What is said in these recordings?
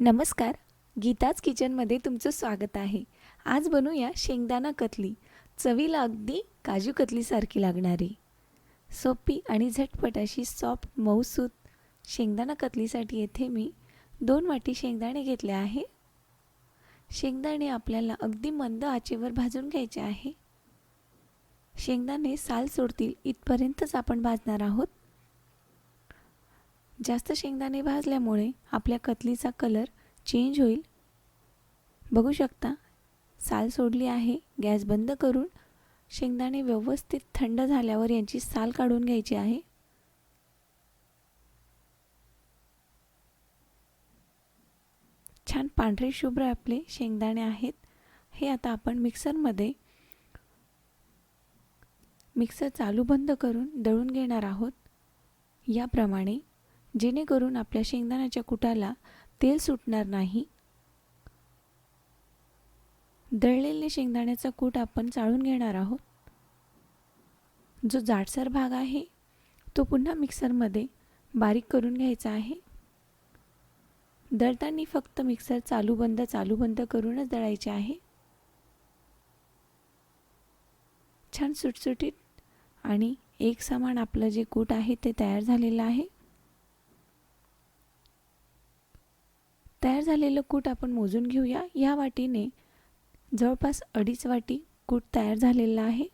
नमस्कार. गीताच किचनमध्ये तुमचं स्वागत आहे. आज बनवूया शेंगदाणा कतली. चवीला अगदी काजू कतलीसारखी लागणारी. सोपी आणि झटपट अशी सॉफ्ट मऊसूत शेंगदाणा कतलीसाठी येथे मी दोन वाटी शेंगदाणे घेतले आहे. शेंगदाणे आपल्याला अगदी मंद आचेवर भाजून घ्यायचे आहे. शेंगदाणे साल सोडतील इथपर्यंतच आपण भाजणार आहोत. जास्त शेंगदाणे भाजल्यामुळे आपल्या कतलीचा कलर चेंज होईल. बघू शकता साल सोडली आहे गॅस बंद करून शेंगदाणे व्यवस्थित थंड झाल्यावर यांची साल काढून घ्यायची आहे. छान पांढरे शुभ्र आपले शेंगदाणे आहेत. हे आता आपण मिक्सरमध्ये मिक्सर चालू बंद करून दळून घेणार आहोत. याप्रमाणे जेणेकरून आपल्या शेंगदाण्याच्या कुटाला तेल सुटणार नाही. दळलेले शेंगदाण्याचा कूट आपण चाळून घेणार आहोत. जो जाडसर भाग आहे तो पुन्हा मिक्सरमध्ये बारीक करून घ्यायचा आहे. दळताना फक्त मिक्सर चालू बंद चालू बंद करूनच दळायचे आहे. छान सुटसुटीत आणि एक समान आपलं जे कूट आहे ते तयार झालेलं आहे. तयार झालेलं कूट आपण मोजून घेऊया. या वाटीने जवळपास अडीच वाटी कूट तयार झालेलं आहे.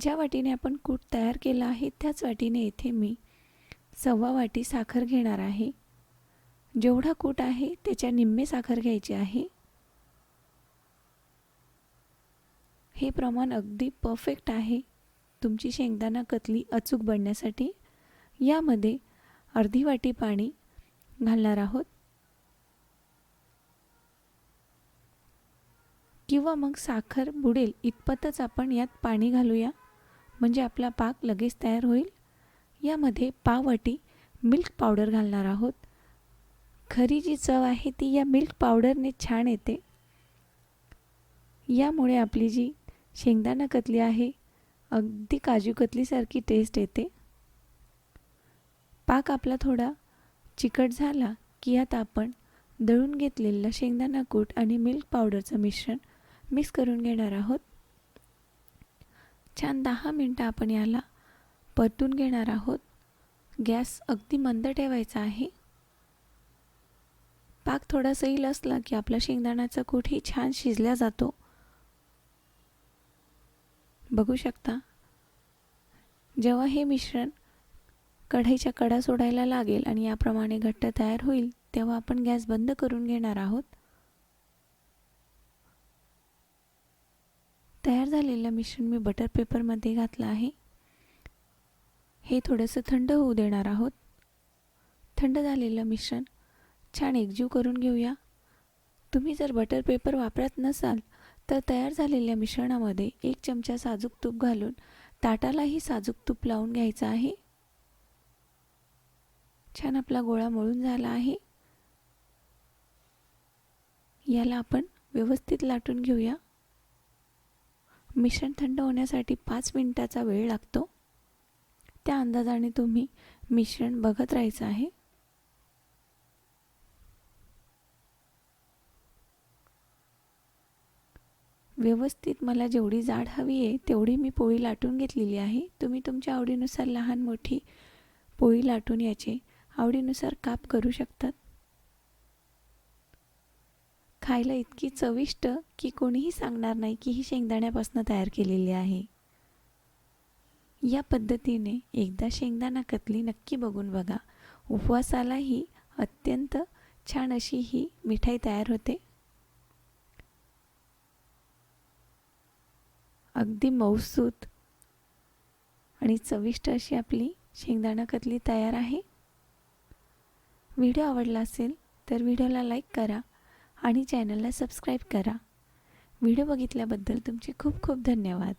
ज्या वाटीने आपण कूट तयार केलं आहे त्याच वाटीने येथे मी सव्वा वाटी साखर घेणार आहे. जेवढा कूट आहे त्याच्या निम्मे साखर घ्यायची आहे. हे प्रमाण अगदी परफेक्ट आहे. तुमची शेंगदाणा कतली अचूक बनण्यासाठी यामध्ये अर्धी वाटी पाणी घालणार आहोत. किंवा मग साखर बुडेल इतपतच आपण यात पाणी घालूया. म्हणजे आपला पाक लगेच तयार होईल. यामध्ये पाववाटी मिल्क पावडर घालणार आहोत. खरी जी चव आहे ती या मिल्क पावडरने छान येते. यामुळे आपली जी शेंगदाणा कतली आहे अगदी काजू कतलीसारखी टेस्ट येते. पाक आपला थोडा चिकट झाला की यात आपण दळून घेतलेलं शेंगदाणा कूट आणि मिल्क पावडरचं मिश्रण मिक्स करून घेणार आहोत. छान दहा मिनटं आपण याला परतून घेणार आहोत. गॅस अगदी मंद ठेवायचा आहे. पाक थोडा सैल असला की आपला शेंगदाण्याचा कूटही छान शिजला जातो. बघू शकता. जेव्हा हे मिश्रण कढईच्या कडा सोडायला लागेल आणि याप्रमाणे घट्ट तयार होईल तेव्हा आपण गॅस बंद करून घेणार आहोत. तयार झालेलं मिश्रण मी बटर पेपरमध्ये घातलं आहे. हे थोडंसं थंड होऊ देणार आहोत. थंड झालेलं मिश्रण छान एकजीव करून घेऊया. तुम्ही जर बटर पेपर वापरत नसाल तर तयार झालेल्या मिश्रणामध्ये एक चमचा साजूक तूप घालून ताटालाही साजूक तूप लावून घ्यायचं आहे. छान आपला गोळा मळून झाला आहे. याला आपण व्यवस्थित लाटून घेऊया. मिश्रण थंड होण्यासाठी पाच मिनिटाचा वेळ लागतो. त्या अंदाजाने तुम्ही मिश्रण बघत राहायचं आहे. व्यवस्थित मला जेवढी जाड हवी आहे तेवढी मी पोळी लाटून घेतलेली आहे. तुम्ही तुमच्या आवडीनुसार लहान मोठी पोळी लाटून याचे आवडीनुसार काप करू शकतात. खायला इतकी चविष्ट की कोणीही सांगणार नाही की ही शेंगदाण्यापासून तयार केलेली आहे. या पद्धतीने एकदा शेंगदाणा कतली नक्की बघून बघा. उपवासालाही अत्यंत छान अशी ही मिठाई तयार होते. अगदी मऊसूत आणि चविष्ट अशी आपली शेंगदाणा कतली तयार आहे. व्हिडिओ आवडला असेल तर व्हिडिओला लाईक करा आणि चॅनलला सबस्क्राईब करा. व्हिडिओ बघितल्याबद्दल तुमचे खूप खूप धन्यवाद.